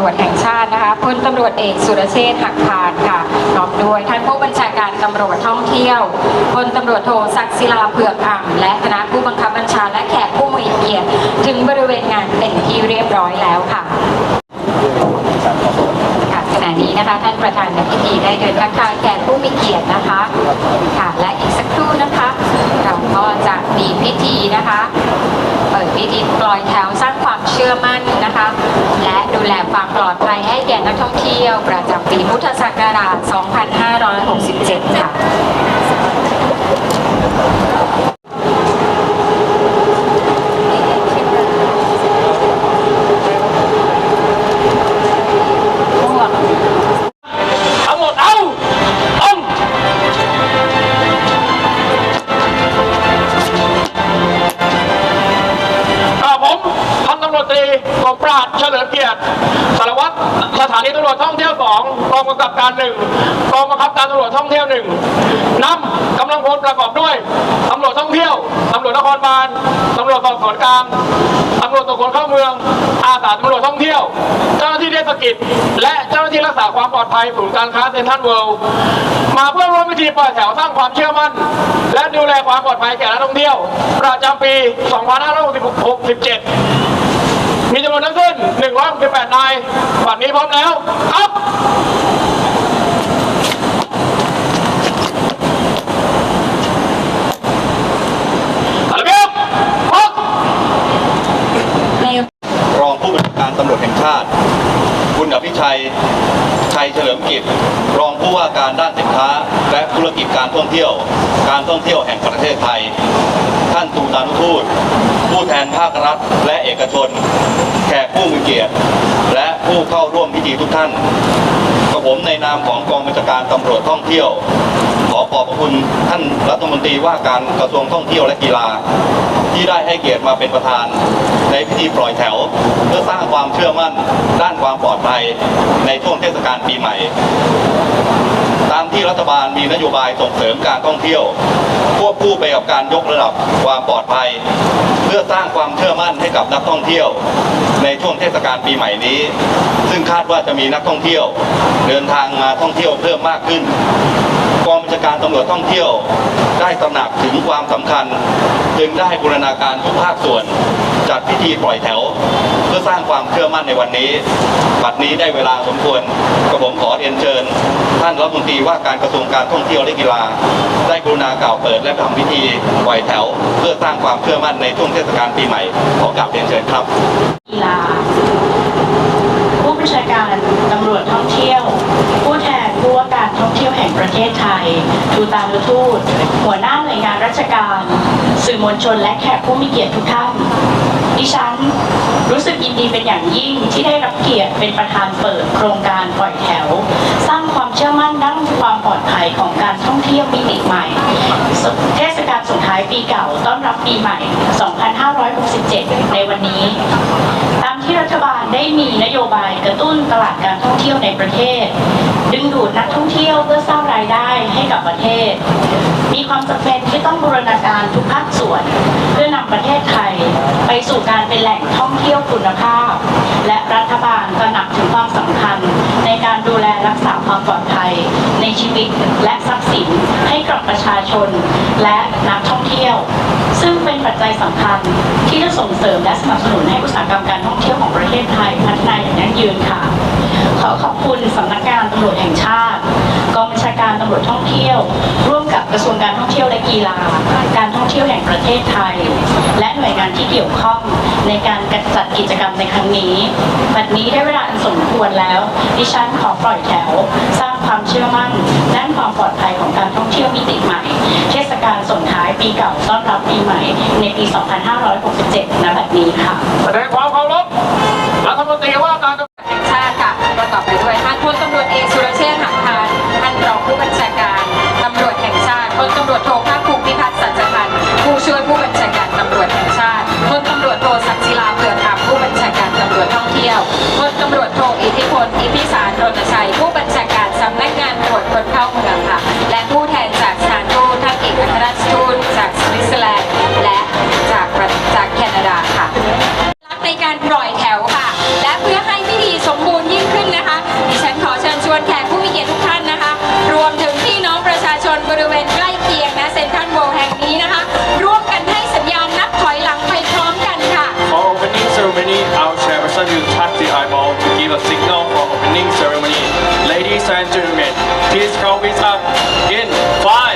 ารตำรวจแห่งชาตินะคะพลตำรวจเอกสุรเชษฐ์หักพานค่ะพร้อมด้วยท่านผู้บัญชาการตำรวจท่องเที่ยวพลตำรวจโทศักดิ์ศิลาเผือกอ่ำและคณะผู้บังคับบัญชาและแขกผู้มีเกียรติถึงบริเวณงานเป็นที่เรียบร้อยแล้วค่ะขณะนี้นะคะท่านประธานในพิธีได้เดินทักทายแขกผู้มีเกียรตินะคะค่ะและอีกสักครู่นะคะ เราก็จะมีพิธีนะคะ เปิดพิธีปล่อยแถวสร้าง ชื่อมั่นนะคะ และดูแลความปลอดภัยให้แก่นักท่องเที่ยวประจำปีพุทธศักราช 2567 ค่ะ รวจนครบาลตำรวจสอบสวนกลางตำรวจตรวจคนเข้าเมือง อาสาตำรวจท่องเที่ยว เจ้าหน้าที่เทศกิจ และเจ้าหน้าที่รักษาความปลอดภัยศูนย์การค้าเซ็นทรัลเวิลด์มาเพื่อร่วมพิธีปล่อยแถวสร้างความเชื่อมั่น และดูแลความปลอดภัยแก่นักท่องเที่ยว ประจำปี 2567 มีจำนวนทั้งสิ้น168นายบัดนี้พร้อมแล้วครับ ระเบียบพัก ร องผู้บัญชาการตำรวจแห่งชาติ คุณอภิชัย ชัยเฉลิมกิจ รองผู้ว่าการด้านสินค้า และธุรกิจการท่องเที่ยว การท่องเที่ยวแห่งประเทศไทย ท่านตูตานุทูต ผู้แทนภาครัฐ และเอกชน แขกผู้มีเกียรติ และผู้เข้าร่วมพิธีทุกท่านกับผมในนามของกองบัญชาการตำรวจท่องเที่ยวขอขอบพระคุณท่านรัฐมนตรีว่าการกระทรวงท่องเที่ยวและกีฬา ที่ได้ให้เกียรติมาเป็นประธาน ในพิธีปล่อยแถว เพื่อสร้างความเชื่อมั่นด้านความปลอดภัยในช่วงเทศกาลปีใหม่ ตามที่รัฐบาลมีนโยบายส่งเสริมการท่องเที่ยวควบคู่ไปกับการยกระดับความปลอดภัย เพื่อสร้างความเชื่อมั่นให้กับนักท่องเที่ยว ในช่วงเทศกาลปีใหม่นี้ ซึ่งคาดว่าจะมีนักท่องเที่ยว เดินทางมาท่องเที่ยวเพิ่มมากขึ้นกองบัญชาการตำรวจท่องเที่ยว ได้ตระหนักถึงความสำคัญ จึงได้บูรณาการทุกภาคส่วน จัดพิธีปล่อยแถว เพื่อสร้างความเชื่อมั่นในวันนี้บัดนี้ได้เวลาสมควรกระผมขอเรียนเชิญ ท่านรัฐมนตรีว่าการกระทรวงการท่องเที่ยวและกีฬา ได้กรุณากล่าวเปิดและทำพิธีปล่อยแถว เพื่อสร้างความเชื่อมั่นในช่วงเทศกาลปีใหม่ขอกราบเรียนเชิญครับกีฬาผู้บัญชาการตำรวจท่องเที่ยว แห่งประเทศไทย ทูตานุทูต หัวหน้าหน่วยงานราชการ สื่อมวลชนและแขกผู้มีเกียรติทุกท่าน ดิฉันรู้สึกยินดีเป็นอย่างยิ่งที่ได้รับเกียรติเป็นประธานเปิดโครงการปล่อยแถว สร้างความเชื่อมั่นด้านความปลอดภัยของการท่องเที่ยวมิติใหม่เทศกาลส่งท้ายปีเก่าต้อนรับปีใหม่ 2567 ในวันนี้ ที่รัฐบาลได้มีนโยบายกระตุ้นตลาดการท่องเที่ยวในประเทศ ดึงดูดนักท่องเที่ยวเพื่อสร้างรายได้ให้กับประเทศ มีความจำเป็นที่ต้องบูรณาการทุกภาคส่วน เพื่อนำประเทศไทย ไปสู่การเป็นแหล่งท่องเที่ยวคุณภาพ และรัฐบาลตระหนักถึงความสำคัญ ในการดูแลรักษาความปลอดภัย ในชีวิตและทรัพย์สินให้กับประชาชน และนักท่องเที่ยว ซึ่งเป็นปัจจัยสำคัญที่จะส่งเสริมและสนับสนุนให้อุตสาหกรรมการท่องเที่ยวของประเทศไทยพัฒนาอย่างยั่งยืนค่ะ ขอขอบคุณสำนักงานตำรวจแห่งชาติกองบัญชาการตำรวจท่องเที่ยว ร่วมกับกระทรวงการท่องเที่ยวและกีฬา การท่องเที่ยวแห่งประเทศไทย และหน่วยงานที่เกี่ยวข้องในการจัดกิจกรรมในครั้งนี้บัดนี้ได้เวลาอันสมควรแล้ว ดิฉันขอปล่อยแถว สร้างความเชื่อมั่นด้านความปลอดภัยของการท่องเที่ยวมิติใหม่ เทศกาลส่งท้ายปีเก่าต้อนรับปีใหม่ ในปี 2567ณบัดนี้ค่ะแสดงความเคาร พรัฐมนตรีว่าการแห่งชาติค่ะประกอบไปด้วยท่านพลตำรวจเอกสุรเชษฐ์หักพานท่านรองผู้บัญชาการตำรวจ give a signal for opening ceremony. Ladies and gentlemen, please come with us in five.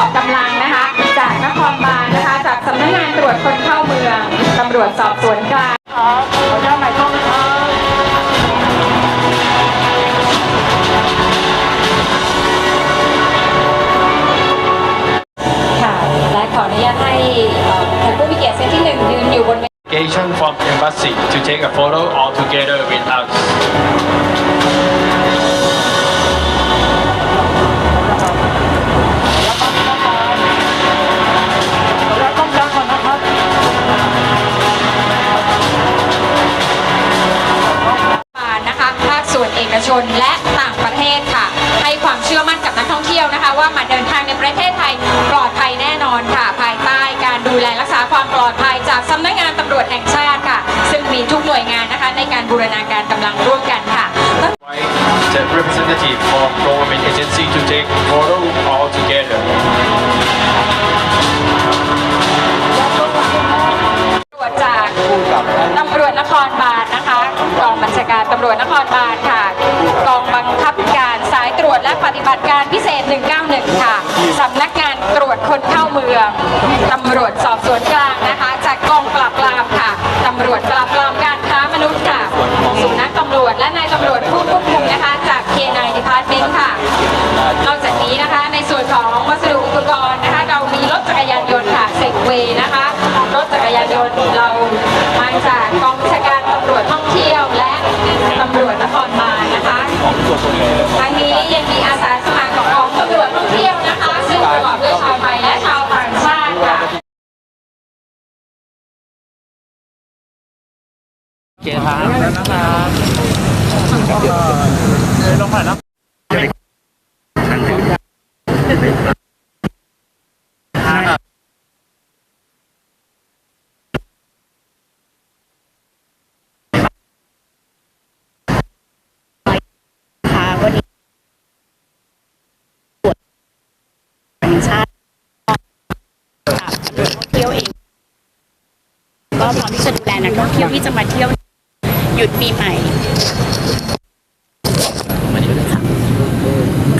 อบกำลังนะคะ จากนครบาลนะคะ จากสำนักงานตรวจคนเข้าเมืองตำรวจสอบสวนกลางครับขออนุญาตหมายกล้องนะครับค่ะและขออนุญาตให้เอ่อแขกผู้มีเกียรติเซตที่หนึ่งยืนอยู่บนเว delegation from embassy to take a photo all together with representative from government agency to take photo all together. ตำรวจจากตำรวจนครบาลนะคะกองบัญชาการตำรวจนครบาลค่ะกองบังคับการสายตรวจและปฏิบัติการ ทั้งนี้ยังมีอาสาสมัครของกองตำรวจท่องเที่ยวนะคะ ซึ่งประกอบด้วยชาวไทยและชาวต่างชาติค่ะค่ะวันนี้ตรวจแห่งชาติค่ะโดยท่องเที่ยวเอง ก็พร้อมที่จะดูแลนัก ท่องเที่ยวที่จะมาเที่ยวหยุดปีใหม่ค่ะ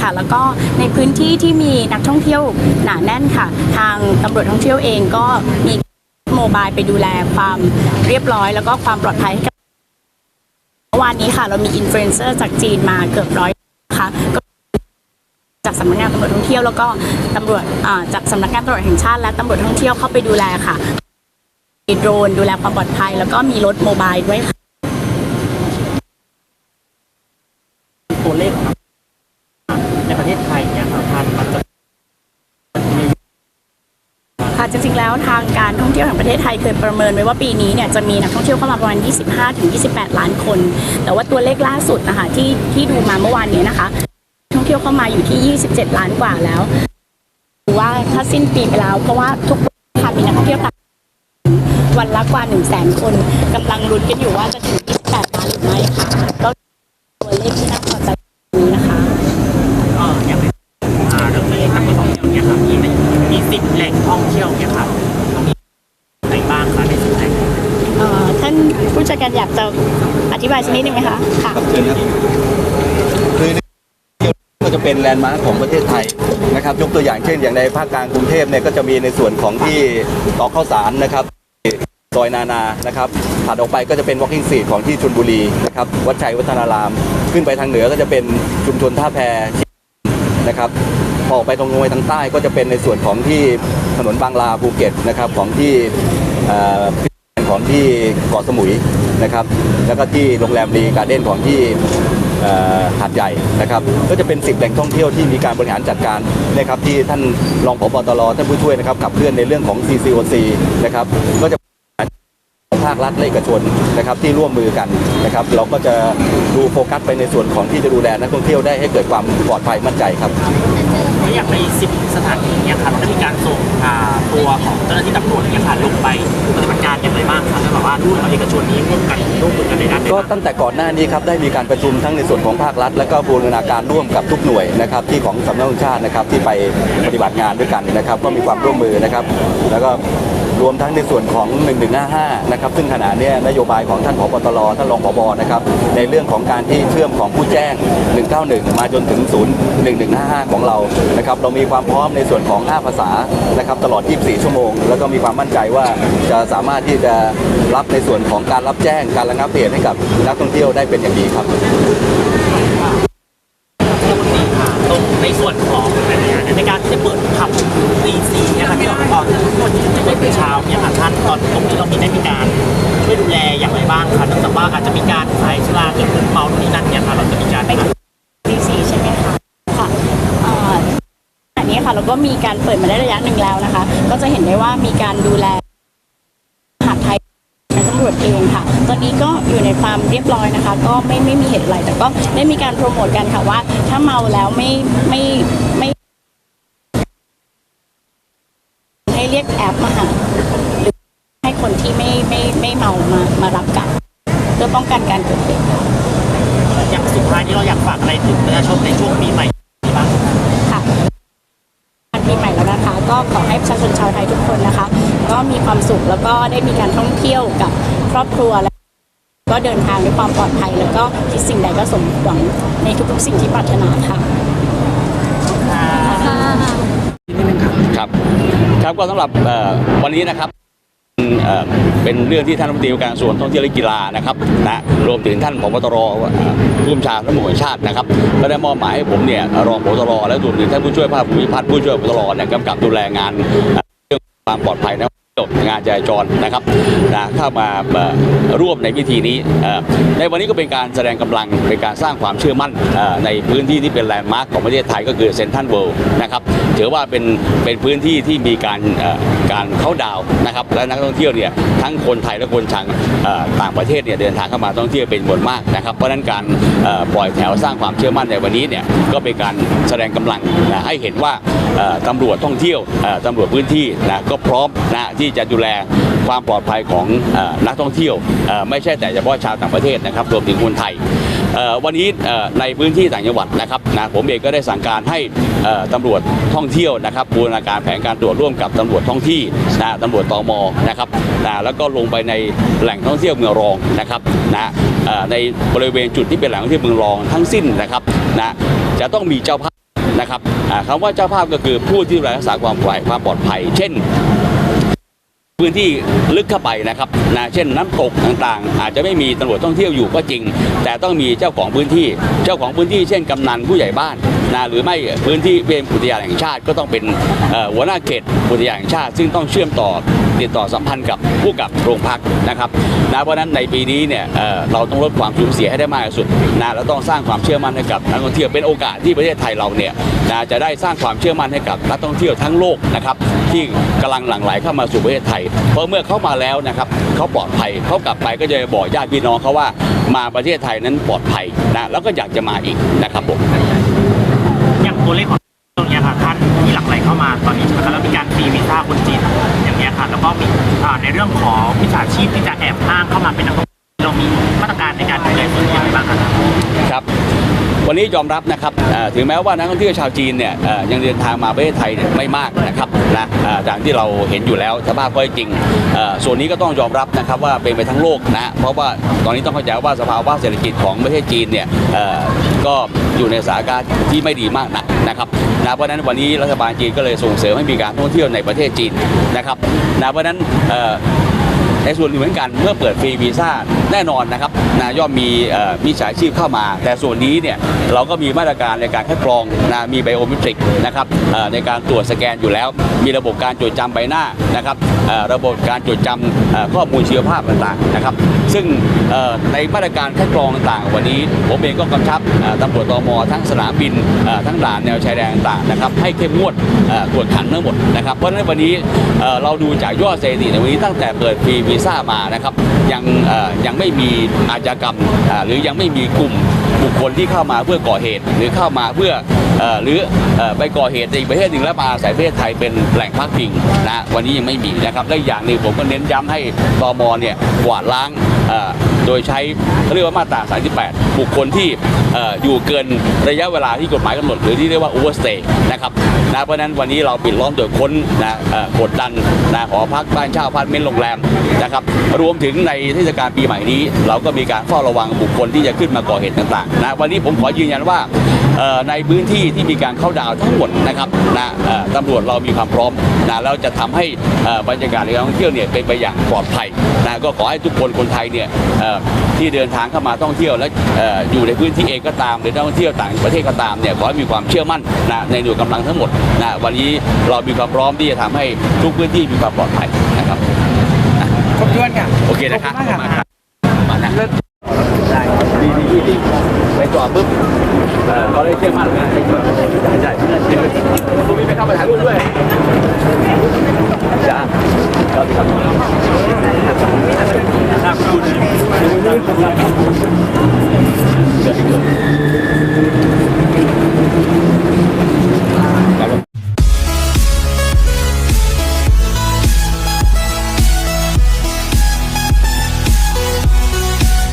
ค่ะแล้วก็ในพื้นที่ที่มีนักท่องเที่ยวหนาแน่นค่ะ ทางตำรวจท่องเที่ยวเองก็มีโมบายไปดูแลความเรียบร้อย แล้วก็ความปลอดภัยให้กับเมื่อวานนี้ค่ะ เรามีอินฟลูเอนเซอร์จากจีนมาเกือบร้อยนะคะก็จากสำนักงานตำรวจท่องเที่ยวแล้วก็ตำรวจอ่าจากสำนักงานตำรวจแห่งชาติและตำรวจท่องเที่ยวเข้าไปดูแลค่ะ มีโดรนดูแลความปลอดภัย แล้วก็มีรถโมบายด้วยค่ะตัวเลขของในประเทศไทยเนี่ยครับท่านมันจะค่ะจริงๆแล้วทางการท่องเที่ยวแห่งประเทศไทยเคยประเมินไว้ว่าปีนี้เนี่ยจะมีนักท่องเที่ยวเข้ามาประมาณ 25-28 ล้านคน แต่ว่าตัวเลขล่าสุดนะคะที่ที่ดูมาเมื่อวานนี้นะคะ ท่องเที่ยวเข้ามาอยู่ที่ 27 ล้านกว่าแล้วดูว่าถ้าสิ้นปีไปแล้ว เพราะว่าทุกวันค่ะมีนักท่องเที่ยวต่าง วันละกว่า 1 0 0 0 0แสนคนกำลังลุ้นกันอยู่ว่าจะถึง 28 ล้านหรือไม่ค่ะก็ตัวเลขที่น่าพอใจนี้นะคะเอออย่างไรอ่าเรื่องเลขนักท่องเที่ยวเนี่ยครับมีมีสิบแหล่งท่องเที่ยวเนี่ยครับตรงนี้ไหนบ้างคะในสิบแหล่งเอ่อท่านผู้จัดการอยากจะอธิบายสักนิดนึงไหมคะค่ะ ครับเชิญครับคือก็จะเป็นแลนด์มาร์คของประเทศไทยนะครับยกตัวอย่างเช่นอย่างในภาคกลางกรุงเทพเนี่ยก็จะมีในส่วนของที่ตอกข้าวสารนะครับ ซอยนานานะครับถัดออกไปก็จะเป็น walking street ของที่ชลบุรีนะครับวัดชัยวัฒนาราม ขึ้นไปทางเหนือก็จะเป็นชุมชนท่าแพนะครับออกไปตรงงไปทางใต้ก็จะเป็นในส่วนของที่ถนนบางลาภูเก็ตนะครับของที่ของที่เกาะสมุยนะครับ แล้วก็ที่โรงแรมรีการ์เด้นของที่หาดใหญ่นะครับ ก็จะเป็นสิบแหล่งท่องเที่ยวที่มีการบริหารจัดการนะครับที่ท่านรองผบตรท่านผู้ช่วยนะครับขับเคลื่อนในเรื่องของ CCOC นะครับก็จะ ภาครัฐและเอกชนนะครับที่ร่วมมือกันนะครับ เราก็จะดูโฟกัสไปในส่วนของที่จะดูแลนักท่องเที่ยวได้ให้เกิดความปลอดภัยมั่นใจครับแล้วอย่างในสิบสถานที่เนี่ยครับได้มีการส่งอ่าตัวของเจ้าหน้าที่ตำรวจเนี่ยค่ะลงไปปฏิบัติการอย่างไรบ้างครับแล้วแบบว่าร่วมกับเอกชนนี้ร่วมกันร่วมมือกันในด้านไหนก็บ้างตั้งแต่ก่อนหน้านี้ครับได้มีการประชุมทั้งในส่วนของภาครัฐ และก็บูรณาการร่วมกับทุกหน่วยนะครับที่ของสำนักงานชาตินะครับที่ไปปฏิบัติงานด้วยกันนะครับ ก็มีความร่วมมือนะครับ แล้วก็ รวมทั้งในส่วนของ 1155 นะครับ ซึ่งขณะนี้นโยบายของท่านผบตรท่านรองผบนะครับ ในเรื่องของการที่เชื่อมของผู้แจ้ง 191 มาจนถึงศูนย์1155 ของเรานะครับ เรามีความพร้อมในส่วนของ 5 ภาษานะครับตลอด 24 ชั่วโมง แล้วก็มีความมั่นใจว่าจะสามารถที่จะรับในส่วนของการรับแจ้งการระงับเหตุให้กับนักท่องเที่ยวได้เป็นอย่างดีครับ ตรงนี้ค่ะตรง ในส่วนของในการที่จะเปิดผับรีซีเนี่ยค่ะที่เราตอนทุกคนที่จะเปิดเช้าเนี่ยค่ะท่านตอนตรงนี้เรามีได้มีการช่วยดูแลอย่างไรบ้างคะเนื่องจากว่าอาจจะมีการขายชลาเกิดขึ้นเมาที่นั่นเนี่ยค่ะเราจะมีการดีซีใช่ไหมคะค่ะอันนี้ค่ะเราก็มีการเปิดมาได้ระยะหนึ่งแล้วนะคะ ก็จะเห็นได้ว่ามีการดูแลหาดไทยในตำร วจเองค่ะ ตอนนี้ก็อยู่ในความเรียบร้อยนะคะ ก็ไม่ไม่มีเหตุอะไร แต่ก็ได้มีการโปรโมทกันค่ะว่า ถ้าเมาแล้วไม่ไม่ไม่ให้เรียกแอปมาหาหรือให้คนที่ไม่ไม่ไม่เมามามารับกลับเพื่อป้องกันการเกิดเหตุค่ะอย่างสุดท้ายนี้เราอยากฝากอะไรถึงประชาชนในช่วงปีใหม่บ้าง ค่ะวันปีใหม่แล้วนะคะ ก็ขอให้ประชาชนชาวไทยทุกคนนะคะ ก็มีความสุขแล้วก็ได้มีการท่องเที่ยวกับครอบครัวและก็เดินทางด้วยความปลอดภัย แล้วก็คิดสิ่งใดก็สมหวังในทุกๆสิ่งที่ปรารถนาค่ะครับ ครับก็สำหรับวันนี้นะครับ เอ่อเป็นเรื่องที่ท่านรัฐมนตรีว่าการกระทรวงท่องเที่ยวและกีฬานะครับนะรวมถึงท่านผบตรผู้บัญชาการตำรวจชาตินะครับก็ได้มอบหมายให้ผมเนี่ยรองผบตรและรวมถึงท่านผู้ช่วยภาคภูมิพัฒน์ผู้ช่วยผบตรเนี่ยกำกับดูแลงานเอ่อเรื่องความปลอดภัยนะ งานจราจรนะครับนะเข้ามาร่วมในพิธีนี้ ในวันนี้ก็เป็นการแสดงกำลังเป็นการสร้างความเชื่อมั่นในพื้นที่ที่เป็นแลนด์มาร์คของประเทศไทยก็คือเซนทรัลเวิลด์นะครับถือว่าเป็นเป็นพื้นที่ที่มีการการเข้าดาวนะครับและนักท่องเที่ยวเนี่ยทั้งคนไทยและคนทางต่างประเทศเนี่ยเดินทางเข้ามาท่องเที่ยวเป็นจำนวนมากนะครับเพราะนั้นการปล่อยแถวสร้างความเชื่อมั่นในวันนี้เนี่ยก็เป็นการแสดงกำลังนะให้เห็นว่า ตำรวจท่องเที่ยวตำรวจพื้นที่นะก็พร้อมนะที่จะดูแลความปลอดภัยของอนักท่องเที่ยว ไม่ใช่แต่เฉพาะชาวต่างประเทศนะครับรวมถึงคนไทยวันนี้ในพื้นที่ต่างจังหวัดนะครับนะผมเองก็ได้สั่งการให้ตำรวจท่องเที่ยวนะครับบูรณาการแผนการตรวจร่วมกับตำรวจท้องที่นะตำรวจตมนะครับนะแล้วก็ลงไปในแหล่งท่องเที่ยวเมืองรองนะครับนะในบริเวณจุดที่เป็นแหล่งท่องเที่ยวเมืองรองทั้งสิ้นนะครับนะจะต้องมีเจ้าภาพ นะครับอ่าคำว่าเจ้าภาพก็คือผู้ที่ดูแลรักษาความปลอดภัยความปลอดภัย เช่นพื้นที่ลึกเข้าไปนะครับนะเช่นน้ำตกต่างๆ อาจจะไม่มีตำรวจท่องเที่ยวอยู่ก็จริง แต่ต้องมีเจ้าของพื้นที่ เจ้าของพื้นที่เช่นกำนันผู้ใหญ่บ้าน นะหรือไม่พื้นที่เป็นอุทยานแห่งชาติก็ต้องเป็นหัวหน้าเขตอุทยานแห่งชาติ ซึ่งต้องเชื่อมต่อติดต่อสัมพันธ์กับผู้กับโรงพักนะครับนะเพราะนั้นในปีนี้เนี่ยเเราต้องลดความสูญเสียให้ได้มากที่สุดนะแล้วต้องสร้างความเชื่อมั่นให้กับนักท่องเที่ยวเป็นโอกาสที่ประเทศไทยเราเนี่ยนะจะได้สร้างความเชื่อมั่นให้กับนักท่องเที่ยวทั้งโลกนะครับที่กำลังหลั่งไหลเข้ามาสู่ประเทศไทย เพราะเมื่อเข้ามาแล้วนะครับเขาปลอดภัยเขากลับไปก็จะบอกญาติพี่น้องเขาว่ามาประเทศไทยนั้นปลอดภัยนะแล้วก็อยากจะมาอีกนะครับผม ตัวเลขของตรงนี้ค่ะท่านที่หลั่งไหลเข้ามาตอนนี้ใช่ไหมคะแล้วมีการฟรีวีซ่าคนจีนอย่างเงี้ยค่ะแล้วก็มีในเรื่องของวิชาชีพที่จะแอบอ้างเข้ามาเป็นนักท่องเที่ยวเรามีมาตรการในการดูแลส่วนนี้อย่างไรบ้างคะครับวันนี้ยอมรับนะครับถึงแม้ว่านักท่องเที่ยวชาวจีนเนี่ยยังเดินทางมาประเทศไทยเนี่ยไม่มากนะครับนะจากที่เราเห็นอยู่แล้วสภาพก็จริง ส่วนนี้ก็ต้องยอมรับนะครับว่าเป็นไปทั้งโลกนะเพราะว่าตอนนี้ต้องเข้าใจว่าสภาวะเศรษฐกิจของประเทศจีนเนี่ยก็อยู่ในสถานการณ์ที่ไม่ดีมากนัก นะครับนะเพราะนั้นวันนี้รัฐบาลจีนก็เลยส่งเสริมให้มีการท่องเที่ยวในประเทศจีนนะครับนะเพราะนั้นในส่วนหนึ่งเหมือนกันเมื่อเปิดฟรีวีซ่าแน่นอนนะครับ นะย่อมมีเอ่อมีสายชีพเข้ามา แต่ส่วนนี้เนี่ยเราก็มีมาตรการในการคัดกรองนะมีไบโอเมตริกนะครับในการตรวจสแกนอยู่แล้ว มีระบบการจดจำใบหน้านะครับระบบการจดจำเอ่อข้อมูลชีวภาพต่างๆนะครับ ซึ่งในมาตรการคัดกรองต่างๆ วันนี้ ผมเองก็กำชับตำรวจตมทั้งสนามบินทั้งด่านแนวชายแดนต่างๆนะครับให้เข้มงวดเอ่อกวดขันทั้งหมดนะครับเพราะฉะนั้นวันนี้เราดูจากยอดสถิติในวันนี้ตั้งแต่เปิดฟรีวีซ่ามานะครับยังยังไม่มีอาชญากรรม หรือยังไม่มีกลุ่มบุคคลที่เข้ามาเพื่อก่อเหตุ หรือเข้ามาเพื่อหรือไปก่อเหตุในอีกประเทศหนึ่งแล้วมาอาศัยประเทศไทยเป็นแหล่งพักพิงนะวันนี้ยังไม่มีนะครับและอย่างหนึ่งผมก็เน้นย้ำให้ตมเนี่ยกวาดล้าง โดยใช้เรียกว่ามาตรา 38 บุคคลที่ออยู่เกินระยะเวลาที่กฎหมายกำหนด หรือที่เรียกว่า overstay นะครับนะเพราะนั้นวันนี้เราปิดล้อมตรวจค้นนะกดดันนะหอพักบ้านเช่าพาร์ทเมนต์โรงแรมนะครับรวมถึงในเทศกาลปีใหม่นี้ เราก็มีการเฝ้าระวังบุคคลที่จะขึ้นมาก่อเหตุต่างๆนะวันนี้ผมขอยืนยันว่า ในพื้นที่ที่มีการเข้าดาวน์ทั้งหมดนะครับนะเอ่อตำรวจเรามีความพร้อมนะแล้วจะทำให้เอ่อบรรยากาศในการท่องเที่ยวเนี่ยเป็นไปอย่างปลอดภัยนะก็ขอให้ทุกคนคนไทยเนี่ยเอ่อที่เดินทางเข้ามาท่องเที่ยวและเอ่ออยู่ในพื้นที่เองก็ตามหรือนักท่องเที่ยวต่างประเทศก็ตามเนี่ยขอให้มีความเชื่อมั่นนะในหน่วยกำลังทั้งหมดนะวันนี้เรามีความพร้อมที่จะทำให้ทุกพื้นที่มีความปลอดภัยนะครับครบถ้วนค่ะโอเคนะครับขอบคุณมากครับ ที่ดีไปจอดปุ๊บเอ่อขาเลยเชื่อมั่นนะใช่ใช่คุณมีไปเข้ามาถ่ายรูปด้วยจ้าครับครับครับคุณ